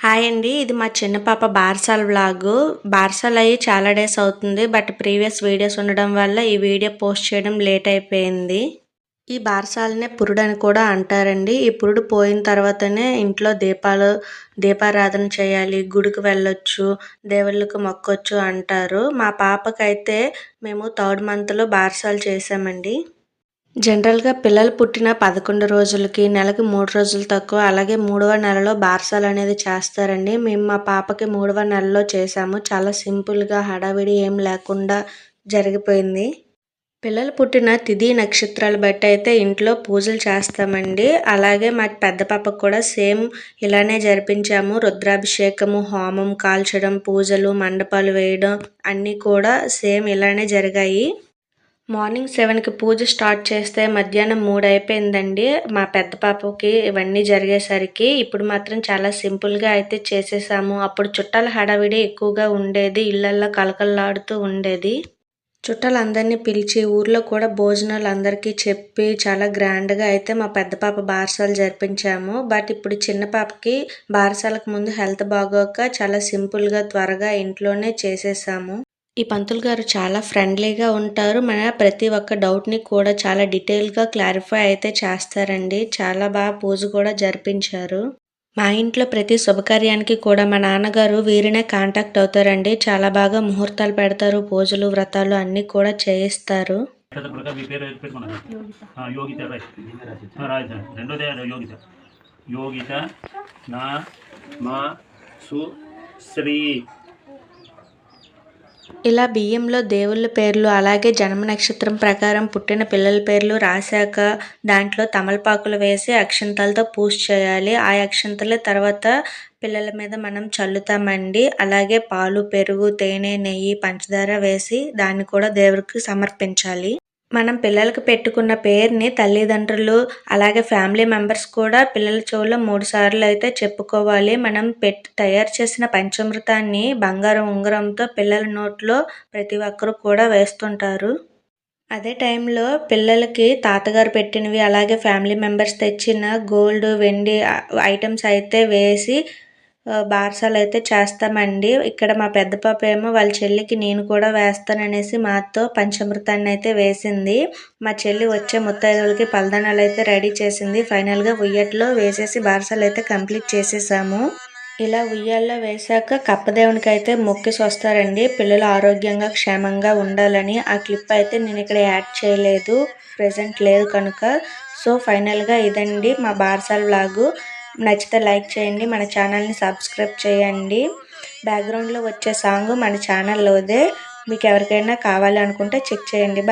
Hi అండి ఇది మా చిన్న పాప బార్సాల్ వ్లాగ్ బార్సాల్ అయ్యి చాలా డేస్ అవుతుంది బట్ ప్రీవియస్ వీడియోస్ ఉండడం వల్ల ఈ వీడియో పోస్ట్ చేయడం లేట్ అయిపోయింది. ఈ బార్సాల్నే పురుడు అని కూడా అంటారండి. ఈ పురుడు పోయిన తర్వాతనే ఇంట్లో దీపాలు దీపారాధన చేయాలి గుడికి వెళ్ళొచ్చు దేవుళ్ళకు మొక్కొచ్చు అంటారు. మా పాపకైతే మేము థర్డ్ మంత్లో బార్సాలు చేసామండి జనరల్గా పిల్లలు పుట్టిన పదకొండు రోజులకి నెలకి మూడు రోజులు తక్కువ అలాగే మూడవ నెలలో బార్సాలు అనేది చేస్తారండి. మేము మా పాపకి మూడవ నెలలో చేసాము చాలా సింపుల్గా హడావిడి ఏం లేకుండా జరిగిపోయింది. పిల్లలు పుట్టిన తిది నక్షత్రాలు బట్టి అయితే ఇంట్లో పూజలు చేస్తామండి. అలాగే మా పెద్ద పాపకు కూడా సేమ్ ఇలానే జరిపించాము. రుద్రాభిషేకము హోమం కాల్చడం పూజలు మండపాలు వేయడం అన్నీ కూడా సేమ్ ఇలానే జరిగాయి. మార్నింగ్ సెవెన్కి పూజ స్టార్ట్ చేస్తే మధ్యాహ్నం మూడు అయిపోయిందండి మా పెద్ద పాపకి ఇవన్నీ జరిగేసరికి ఇప్పుడు మాత్రం చాలా సింపుల్గా అయితే చేసేసాము. అప్పుడు చుట్టాల హడావిడి ఎక్కువగా ఉండేది. ఇళ్ళల్లో కలకల్లాడుతూ ఉండేది. చుట్టాలందరినీ పిలిచి ఊర్లో కూడా భోజనాలు అందరికీ చెప్పి చాలా గ్రాండ్గా అయితే మా పెద్ద పాప బారసాలు జరిపించాము. బట్ ఇప్పుడు చిన్న పాపకి బారసాలకు ముందు హెల్త్ బాగోక చాలా సింపుల్గా త్వరగా ఇంట్లోనే చేసేసాము. ఈ పంతులు గారు చాలా ఫ్రెండ్లీగా ఉంటారు. మన ప్రతి ఒక్క డౌట్ని కూడా చాలా డీటెయిల్గా క్లారిఫై అయితే చేస్తారండి. చాలా బాగా పూజ కూడా జరిపించారు. మా ఇంట్లో ప్రతి శుభకార్యానికి కూడా మా నాన్నగారు వీరినే కాంటాక్ట్ అవుతారండి. చాలా బాగా ముహూర్తాలు పెడతారు పూజలు వ్రతాలు అన్నీ కూడా చేయిస్తారు. యోగిత నా మా సు శ్రీ. ఇలా బియ్యంలో దేవుళ్ళ పేర్లు అలాగే జన్మ నక్షత్రం ప్రకారం పుట్టిన పిల్లల పేర్లు రాశాక దాంట్లో తమలపాకులు వేసి అక్షంతలతో పూజ చేయాలి. ఆ అక్షంతల తర్వాత పిల్లల మీద మనం చల్లుతామండి. అలాగే పాలు పెరుగు తేనె నెయ్యి పంచదార వేసి దాన్ని కూడా దేవుడికి సమర్పించాలి. మనం పిల్లలకు పెట్టుకున్న పేరుని తల్లిదండ్రులు అలాగే ఫ్యామిలీ మెంబర్స్ కూడా పిల్లల చెవులో మూడు సార్లు అయితే చెప్పుకోవాలి. మనం పెట్ తయారు చేసిన పంచామృతాన్ని బంగారం ఉంగరంతో పిల్లల నోట్లో ప్రతి ఒక్కరు కూడా వేస్తుంటారు. అదే టైంలో పిల్లలకి తాతగారు పెట్టినవి అలాగే ఫ్యామిలీ మెంబర్స్ తెచ్చిన గోల్డ్ వెండి ఐటమ్స్ అయితే వేసి బార్సాలు అయితే చేస్తామండి. ఇక్కడ మా పెద్ద పాప ఏమో వాళ్ళ చెల్లికి నేను కూడా వేస్తాననేసి మాతో పంచామృతాన్ని అయితే వేసింది. మా చెల్లి వచ్చే ముత్తైదులకి పలదనాలు అయితే రెడీ చేసింది. ఫైనల్గా ఉయ్యట్లో వేసేసి బార్సాలు అయితే కంప్లీట్ చేసేసాము. ఇలా ఉయ్యాల్లో వేశాక కప్పదేవునికి అయితే మొక్కేసి వస్తారండి. పిల్లలు ఆరోగ్యంగా క్షేమంగా ఉండాలని ఆ క్లిప్ అయితే నేను ఇక్కడ యాడ్ చేయలేదు. ప్రజెంట్ లేదు కనుక. సో ఫైనల్గా ఇదండి మా బార్సాల్ లాగు నచ్చితే లైక్ చేయండి మన ఛానల్ని సబ్స్క్రైబ్ చేయండి. బ్యాక్గ్రౌండ్లో వచ్చే సాంగ్ మన ఛానల్లోదే. మీకు ఎవరికైనా కావాలనుకుంటే చెక్ చేయండి.